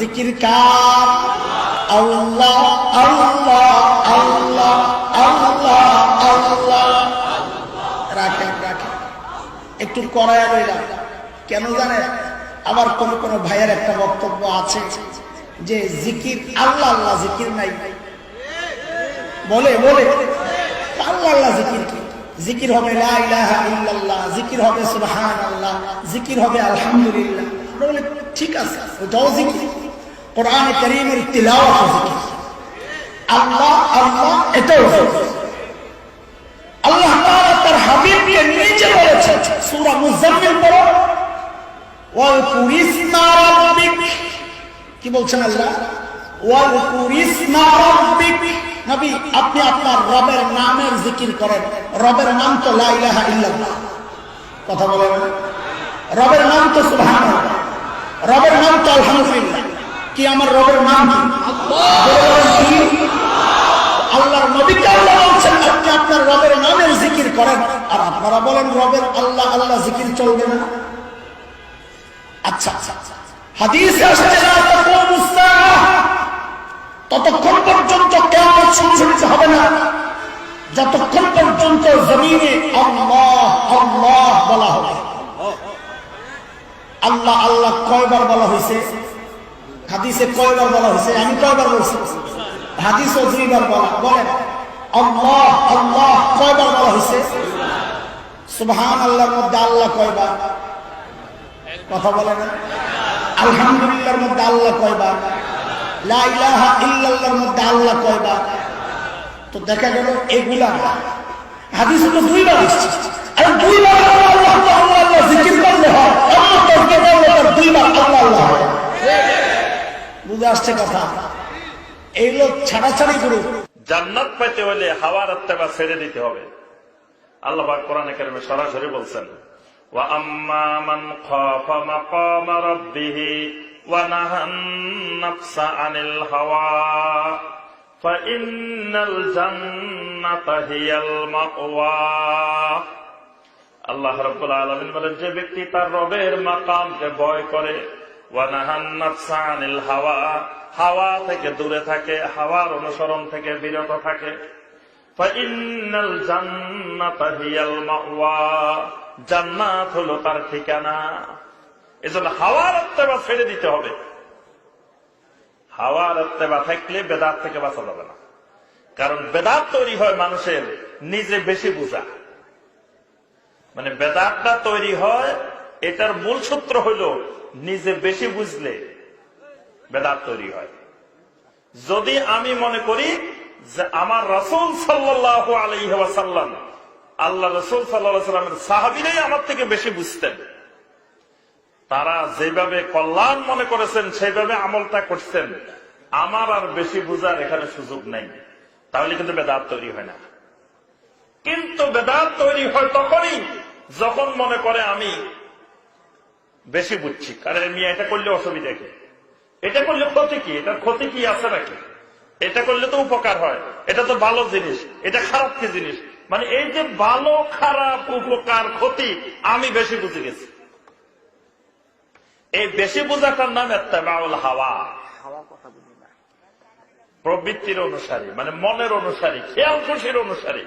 জিকির কার? আল্লাহ আল্লাহ আল্লাহ আল্লাহ আল্লাহ। রাখেন রাখেন। একটু করায় রইলাম। কেন জানেন? আবার কোন কোন ভাইয়ের একটা বক্তব্য আছে যে জিকির আল্লাহ আল্লাহ জিকির নাই। বলে বলে। আল্লাহ আল্লাহ জিকির কি? জিকির হবে ইল্লাল্লাহ, জিকির হবে সুবহানাল্লাহ, জিকির হবে আলহামদুলিল্লাহ। ঠিক আছে ওটাও জিকির। কোরআনে কারীমের জিকির। আল্লাহ আল্লাহ, এটাও আল্লাহ তার হাবিবকে নিজে বলেছেন, সূরা মুজাম্মিল পড়ো। ওয়াজকুর ইসমা রাব্বিক। কি বলছেন আল্লাহ? ওয়াজকুর ইসমা রাব্বিক। নবী, আপনি আপনার রবের নামের জিকির করেন। রবের নাম তো লা ইলাহা ইল্লাল্লাহ। কথা বলেন? রবের নাম তো সুবহানাল্লাহ। রবের নাম তো আলহামদুলিল্লাহ। কি আমার রবের নাম? আল্লাহর নবীকে আল্লাহ বলছেন, আপনি আপনার রবের নামের জিকির করেন, আর আপনারা বলেন রবের আল্লাহ আল্লাহ জিকির চলবে না আচ্ছা আচ্ছা হাদিসে তাকুমুস সাআহ। ততক্ষণ পর্যন্ত হবে না যতক্ষণ পর্যন্ত আল্লাহ আল্লাহ কয়বার বলা হয়েছে হাদিসে কয়বার বলা হয়েছে? আমি কয়বার বলছি? হাদিসে দুইবার বলা। বলেন, আল্লাহ আল্লাহ কয়বার বলা হয়েছে? সুবহান আল্লাহর মধ্যে আল্লাহ কয়বার? কথা বলে না? আলহামদুলিল্লাহর মধ্যে আল্লাহ কয়বার? লা ইলাহা ইল্লাল্লাহর মধ্যে আল্লাহ কয়বার? তো দেখা গেল, এগুলা। হাদিসে তো দুইবার এসেছে আর দুইবার আল্লাহ আল্লাহ আল্লাহ জিকির করলে হয়। আল্লাহ দুইবার আল্লাহ আল্লাহ হয়। বুঝে আসছে কথা। এইগুলো ছাড়াছাড়ি করুক। জান্নাত পাইতে হলে হাওয়ার আত্মা ছেড়ে দিতে হবে। আল্লাহ কোরআনে কারিমে সরাসরি বলছেন আল্লাহ রাব্বুল আলামিন বলেন, যে ব্যক্তি তার রবের মাকামকে ভয় করে হাওয়া থেকে দূরে থাকে, হাওয়ার অনুসরণ থেকে বিরত থাকে। জান্নাতা হলো তার ঠিকানা। এজন্য হাওয়ার আত্মা ছেড়ে দিতে হবে। হাওয়ার আত্মা থাকলে বেদাত থেকে বাঁচা যাবে না। কারণ বেদাত তৈরি হয় মানুষের নিজে বেশি বোঝা। মানে বেদাতটা তৈরি হয়, এটার মূল সূত্র হইল নিজে বেশি বুঝলে বেদাত তৈরি হয়। যদি আমি মনে করি যে আমার রসুল সাল্লাহ আলহাসাল্লাম আল্লাহ রসুল সাল্লামের সাহাবিরাই আমার থেকে বেশি বুঝতেন। তারা যেভাবে কল্যাণ মনে করেছেন, সেইভাবে আমলটা করছেন। আমার আর বেশি বুঝার এখানে সুযোগ নেই। তাহলে কিন্তু বেদাত তৈরি হয় না। কিন্তু বেদাত তৈরি হয় তখনই যখন মনে করে আমি বেশি বুঝছি। কারণ আমি এটা করলে অসুবিধা কি? এটা করলে ক্ষতি কি? এটার ক্ষতি কি আছে নাকি? এটা করলে তো উপকার হয়। এটা তো ভালো জিনিস। এটা খারাপ কি জিনিস? মানে এই যে ভালো খারাপ উপকার ক্ষতি আমি বেশি বুঝে গেছি। এই বেশি বোঝাটার নাম এত্তেবাউল হাওয়া। প্রবৃত্তির অনুসারী মানে মনের অনুসারী খেয়াল খুশির অনুসারী।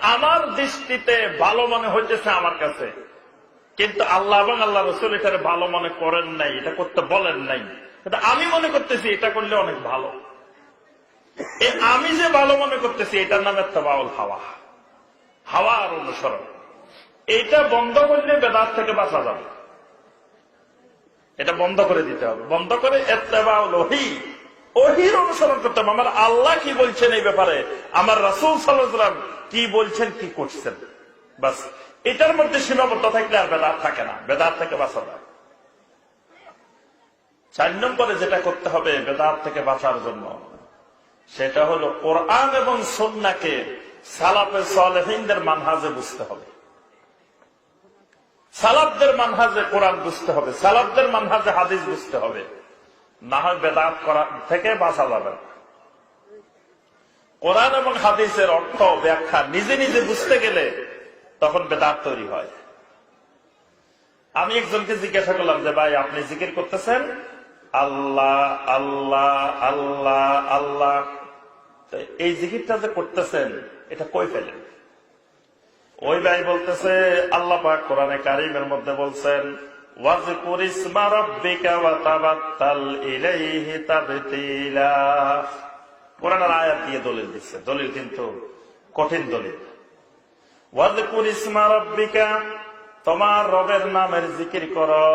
আমার দৃষ্টিতে ভালো মনে হইতেছে আমার কাছে। কিন্তু আল্লাহ এবং আল্লাহ রসুল এটারে ভালো মনে করেন নাই, এটা করতে বলেন নাই। কিন্তু আমি মনে করতেছি এটা করলে অনেক ভালো। আমি যে ভালো মনে করতেছি, এটার নাম একটা বাউল হাওয়া হাওয়ার অনুসরণ। এটা বন্ধ করলে বেদাত থেকে বাঁচা যাবে। এটা বন্ধ করে দিতে হবে। বন্ধ করে ওহির অনুসরণ করতে হবে। আমার আল্লাহ কি বলছেন এই ব্যাপারে? আমার রাসুল সাল্লাম কি বলছেন, কি করছেন? বাস, এটার মধ্যে সীমাবদ্ধ থাকলে আর বেদাত থাকে না, বেদাত থেকে বাঁচা যায় চার নম্বরে যেটা করতে হবে, বেদাত থেকে বাঁচার জন্য, সেটা হলো কোরআন এবং সন্নাকে সালাফে সালেহিনদের মানহাজে বুঝতে হবে। সালাবদের মানহাজে কোরআন বুঝতে হবে সালাবদের মানহাজে হাদিস বুঝতে হবে। না হয় বেদাত করা থেকে বাঁচা যাবে কোরআন এবং হাদিসের অর্থ ব্যাখ্যা নিজে নিজে বুঝতে গেলে তখন বেদাত তৈরি হয়। আমি একজনকে জিজ্ঞাসা করলাম যে, ভাই, আপনি জিকির করতেছেন? আল্লাহ আল্লাহ আল্লাহ আল্লাহ। এই জিকিরটা যে করতেছেন, এটা কই পেলেন ওই ভাই বলতেছে, আল্লাহ পাক কোরআনে কারিমের মধ্যে বলছেন কোরআনের আয়াত দিয়ে দলিল দিচ্ছে। দলিল কিন্তু কঠিন দলিল। তোমার রবের নামের জিকির করো।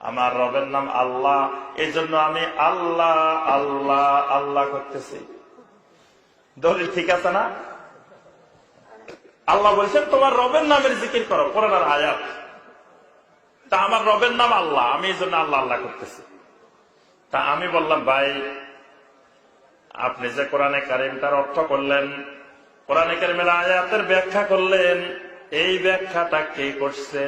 আমার রবের নাম আল্লাহ এই জন্য আমি আল্লাহ আল্লাহ আল্লাহ করতেছি। দলিল ঠিক আছে না? আল্লাহ বলছেন, তোমার রবের নামের জিকির করো কোরআনের আয়াত তা আমার রবের নাম আল্লাহ, আমি এই জন্য আল্লাহ আল্লাহ করতেছি। তা আমি বললাম, ভাই, আপনি যে কোরআনে কারিমটার অর্থ করলেন কোরআনে কারিমের আয়াতের ব্যাখ্যা করলেন, এই ব্যাখ্যাটা কে করছে?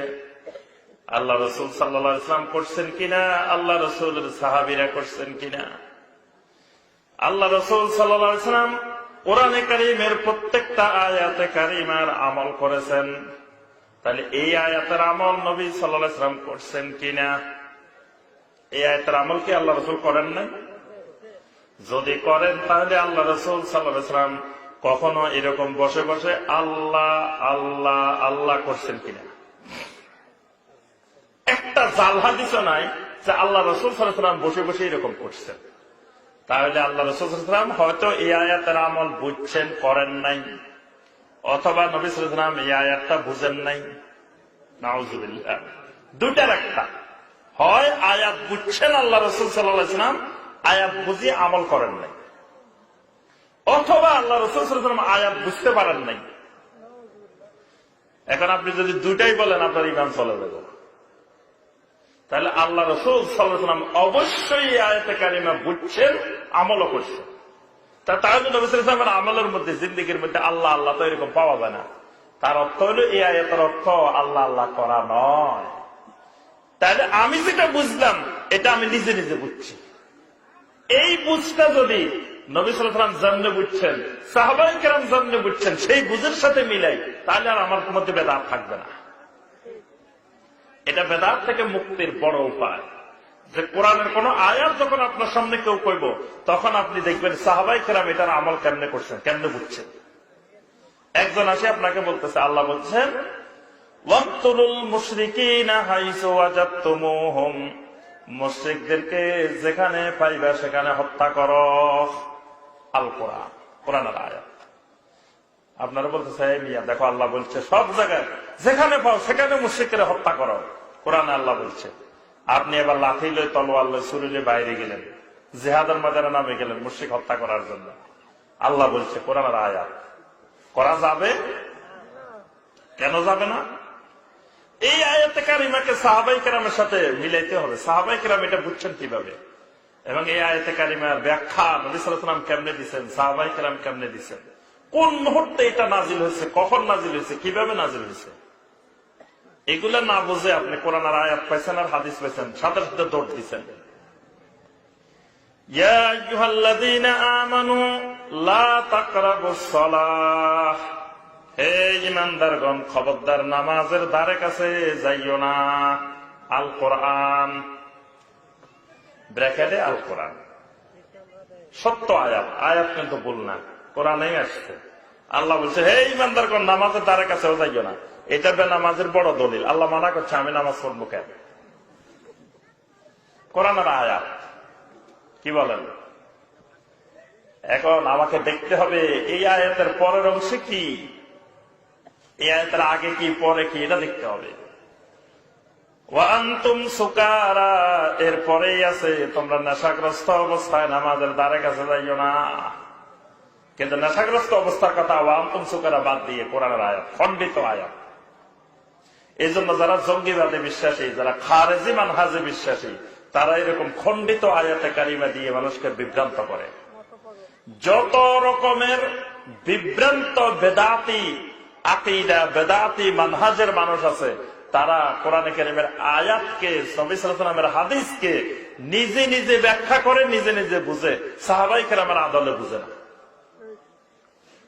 আল্লাহ রসুল সাল্লা ইসলাম করছেন কিনা? আল্লাহ রসুলের সাহাবিরা করছেন কিনা? আল্লাহ রসুল সাল্লা ইসলাম কোরআনে কারিমের প্রত্যেকটা আয়াতে কারিমার আমল করেছেন। তাহলে এই আয়াতের আমল নবী সাল্লাহ ইসলাম করছেন কিনা? এই আয়াতের আমল কি আল্লাহ রসুল করেন নাই? যদি করেন, তাহলে আল্লাহ রসুল সাল্লাম কখনো এরকম বসে বসে আল্লাহ আল্লাহ আল্লাহ করছেন কিনা? একটা জাল হাদিস নাই যে আল্লাহ রসুল সাল্লাম বসে বসে এরকম করছেন। তাহলে আল্লাহ রসুল সাল্লাম হয়তো এই আয়াতের আমল বুঝছেন, করেন নাই। অথবা নবী সাল্লাম এই আয়াতটা বুঝেন নাই। নাউজুবিল্লাহ। দুটার একটা। হয় আয়াত বুঝছেন আল্লাহ রসুল সাল্লাম আয়াত বুঝিয়ে আমল করেন নাই। অথবা আল্লাহ রসুল সাল্লাম আয়াত বুঝতে পারেন নাই। এখন আপনি যদি দুটাই বলেন, আপনার ইমান চলে যাবে। তাহলে আল্লাহ রসুল সাল্লাম অবশ্যই আয়াতে কারিমা বুঝছেন, আমলও করছেন। তা তাহলে নবী সাল্লামের আমলের মধ্যে, জিন্দিগির মধ্যে আল্লাহ আল্লাহ তো এরকম পাওয়া যায় না। তার অর্থ হলো এই আয়াতের অর্থ আল্লাহ আল্লাহ করা নয়। তাহলে আমি যেটা বুঝলাম, এটা আমি নিজে নিজে বুঝছি। এই বুঝটা যদি নবী সালাম জানলে বুঝছেন সাহাবাই কেরাম জানলে বুঝছেন, সেই বুঝের সাথে মিলাই, তাহলে আর আমার মধ্যে বেদাত থাকবে না। এটা বেদাত থেকে মুক্তির বড় উপায়। যে কোরআনের কোন আয়াত যখন আপনার সামনে কেউ কইব, তখন আপনি দেখবেন সাহাবাই কেরাম এটার আমল কেমনে করছেন, কেমনে বুঝছেন। একজন আসে আপনাকে বলতেছে, আল্লাহ বলছেন মুশরিকদেরকে যেখানে পাইবা সেখানে হত্যা করো। আল কোরআন কোরআনের আয়াত। আপনারা বলতেছে মিয়া, দেখো আল্লাহ বলছে, সব জায়গায়, যেখানে পাও সেখানে মুশরিককে হত্যা করো। কোরআনে আল্লাহ বলছে, আপনি এবার লাঠি লই তলোয়ার লই সুরিলে বাইরে গেলেন। জেহাদের মাজারে নামে গেলেন মুশরিক হত্যা করার জন্য। আল্লাহ বলছে, কোরআনের আয়াত, করা যাবে? কেন যাবে না? এই আয়াতে কারিমাকে সাহাবাই কেরামের সাথে মিলাইতে হবে। সাহাবাই কেরাম এটা বুঝছেন কীভাবে? এবং এই আয়তে কারিমার ব্যাখ্যা নবী সালাম কেমনে দিচ্ছেন সাহবাই কালাম কেমনে দিচ্ছেন কোন মুহূর্তে এটা নাজিল হয়েছে? কখন নাজিল হয়েছে? কীভাবে নাজিল হয়েছে? এগুলা না বুঝে আপনি কোরআন আর আয়াত পাইছেন আর হাদিস পাইছেন, সাথে সাথে দৌড় দিচ্ছেন খবরদার, নামাজের দ্বারে কাছে যাইও না। আল কোরআন ব্র্যাকেটে আল কোরআন। সত্য আয়াত আয়াত কিন্তু ভুল না, কোরআনেই আসছে। আল্লাহ বলছে, হে ইমানদারগণ নামাজের দ্বারে কাছেও যাইও না। এটা নামাজের বড় দলিল। আল্লাহ মানা করছে, আমি নামাজ পড়ব কেন? কোরআনের আয়াত, কি বলেন? এখন আমাকে দেখতে হবে, এই আয়াতের পরের অংশে কি? এই আয়াতের আগে কি, পরে কি, এটা দেখতে হবে। এরপরেই আছে, তোমরা নেশাগ্রস্ত অবস্থায় নামাজের দ্বারে কাছে যাইও না। কিন্তু নেশাগ্রস্ত অবস্থার কথা ওয়ান্তুম সুকারা বাদ দিয়ে কোরআনের আয়াত, খণ্ডিত আয়াত। এই জন্য যারা জঙ্গিবাদে বিশ্বাসী, যারা খারেজি মানহাজে বিশ্বাসী, তারা এরকম খণ্ডিত আয়াতে কারিমা দিয়ে মানুষকে বিভ্রান্ত করে। যত রকমের বিভ্রান্ত বেদাতি, আকিদা বেদাতি মানহাজের মানুষ আছে তারা কোরআনে কারিমের আয়াতকে নবিসামের হাদিসকে নিজে নিজে ব্যাখ্যা করে, নিজে নিজে বুঝে। সাহাবাই কেরামের আদলে বুঝে না।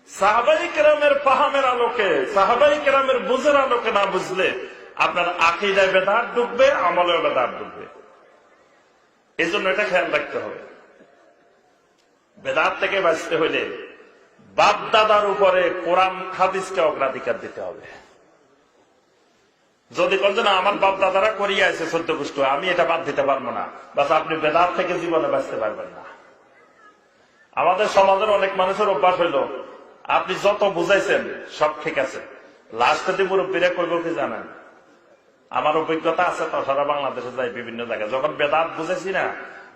সাহাবাই কেরামের পাহামের আলোকে, সাহাবাই কেরামের বুঝের আলোকে না বুঝলে আপনার আকিদায় বেদার ডুববে, আমলেও বেদার ডুববে। এই জন্য এটা খেয়াল রাখতে হবে। বেদার থেকে বাঁচতে হইলে বাপ দাদার উপরে কোরআন, হাদিসকে অগ্রাধিকার দিতে হবে। যদি কোন না, আমার বাপ দাদারা করিয়া আছে সদ্য পুষ্ট, আমি এটা বাদ দিতে পারব না। বাস আপনি বেদাত থেকে জীবনে বাঁচতে পারবেন না। আমাদের সমাজের অনেক মানুষের অভ্যাস হইল, আপনি যত বুঝাইছেন, সব ঠিক আছে। লাস্টে মুরব্বীরা করব কি জানেন? আমার অভিজ্ঞতা আছে, তো সারা বাংলাদেশে যাই বিভিন্ন জায়গায়। যখন বেদাত বুঝেছি না,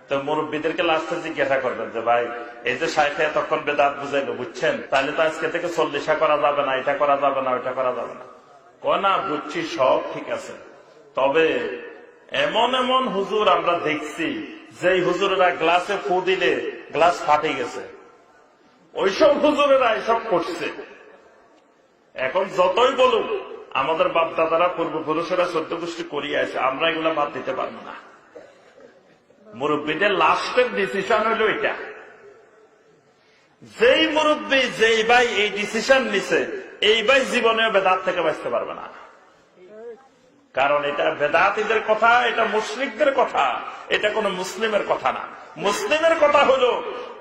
তো মুরব্বীদেরকে লাস্টে জিজ্ঞাসা করবেন যে, ভাই, এই যে সাইফে এতক্ষণ বেদাত বুঝাইলো, বুঝছেন? তাহলে তো আজকে থেকে চল্লিশা করা যাবে না, এটা করা যাবে না, ওইটা করা যাবে না। ক না বুঝছি সব ঠিক আছে। তবে এমন এমন হুজুর আমরা দেখছি যে হুজুরেরা গ্লাসে ফু দিলে গ্লাস ফাটে গেছে। ওইসব হুজুরেরা এসব করছে। এখন যতই বলুক, আমাদের বাপ দাদারা পূর্বপুরুষেরা সদ্য গোষ্ঠী করিয়ে আছে, আমরা এগুলা বাদ দিতে পারব না। মুরব্বীদের লাস্টের ডিসিশন হলো এটা। যেই মুরব্বী, যেই ভাই এই ডিসিশন নিছে এই ভাই জীবনেও বেদাত থেকে বাঁচতে পারবে না। কারণ এটা বেদাতিদের কথা, এটা মুসলিকদের কথা, এটা কোন মুসলিমের কথা না। মুসলিমের কথা হলো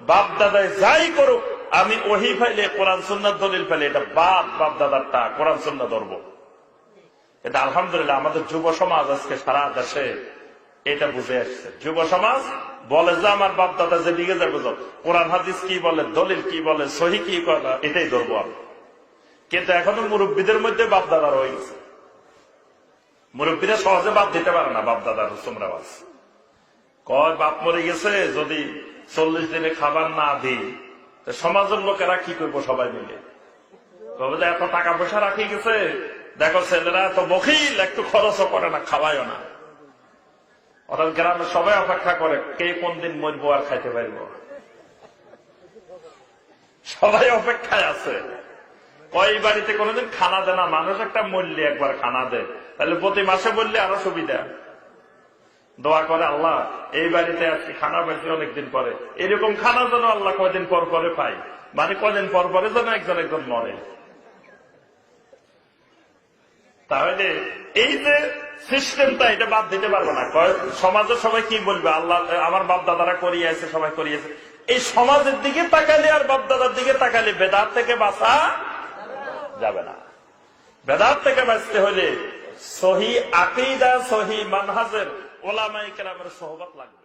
বাপ দাদায় যাই করুক, আমি ওহি ফাইলে কোরআন সুন্নার দলিল ফেলে এটা বাপ বাপ দাদারটা কোরআন সুন্না ধরবো। এটা আলহামদুলিল্লাহ আমাদের যুব সমাজ আজকে সারা দেশে এটা বুঝে আসছে। যুব সমাজ বলে যে আমার বাপ দাদা যে দিকে যাবে। কোরআন, হাদিস কি বলে, দলিল কি বলে, সহি কি এটাই ধরবো আমি। কিন্তু এখনও মুরব্বীদের মধ্যে বাপ দাদা রয়ে গেছে। মুরব্বীরা সহজে বাপ দিতে পারে না বাপ দাদার সুমরাবাজ কয়, বাপ মরে গেছে, যদি চল্লিশ দিনে খাবার না দিই সমাজের লোকেরা কি করব সবাই মিলে? এত টাকা পয়সা রাখি গেছে, দেখো ছেলেরা এত বকিল, একটু খরচও করে না, খাওয়ায়ও না। অর্থাৎ গ্রামে সবাই অপেক্ষা করে, কে কোন দিন মরবো আর খাইতে পারব? সবাই অপেক্ষায় আছে। কয় বাড়িতে কোনোদিন খানা দেয় না। মানুষ একটা মূল্য একবার খানা দেয়। তাহলে প্রতি মাসে বললে আরও সুবিধা। দোয়া করে আল্লাহ, এই বাড়িতে আজকে খানা পাইছি অনেকদিন পরে। এরকম খানা যেন আল্লাহ কয়দিন পর পরে পাই মানে কয়দিন পর পরে যেন একজন একজন মরে। তাহলে এই যে সিস্টেমটা, এটা বাদ দিতে পারব না। সমাজের সবাই কি বলবে? আল্লাহ, আমার বাপ দাদারা করিয়েছে, সবাই করিয়েছে। এই সমাজের দিকে তাকালে আর বাপ দাদার দিকে তাকালে বেদার থেকে বাঁচা যাবে না। বেদাত থেকে বাঁচতে হলে সহি আকিদা সহি মানহাজের ওলামাই কেরামের সহবত লাগবে।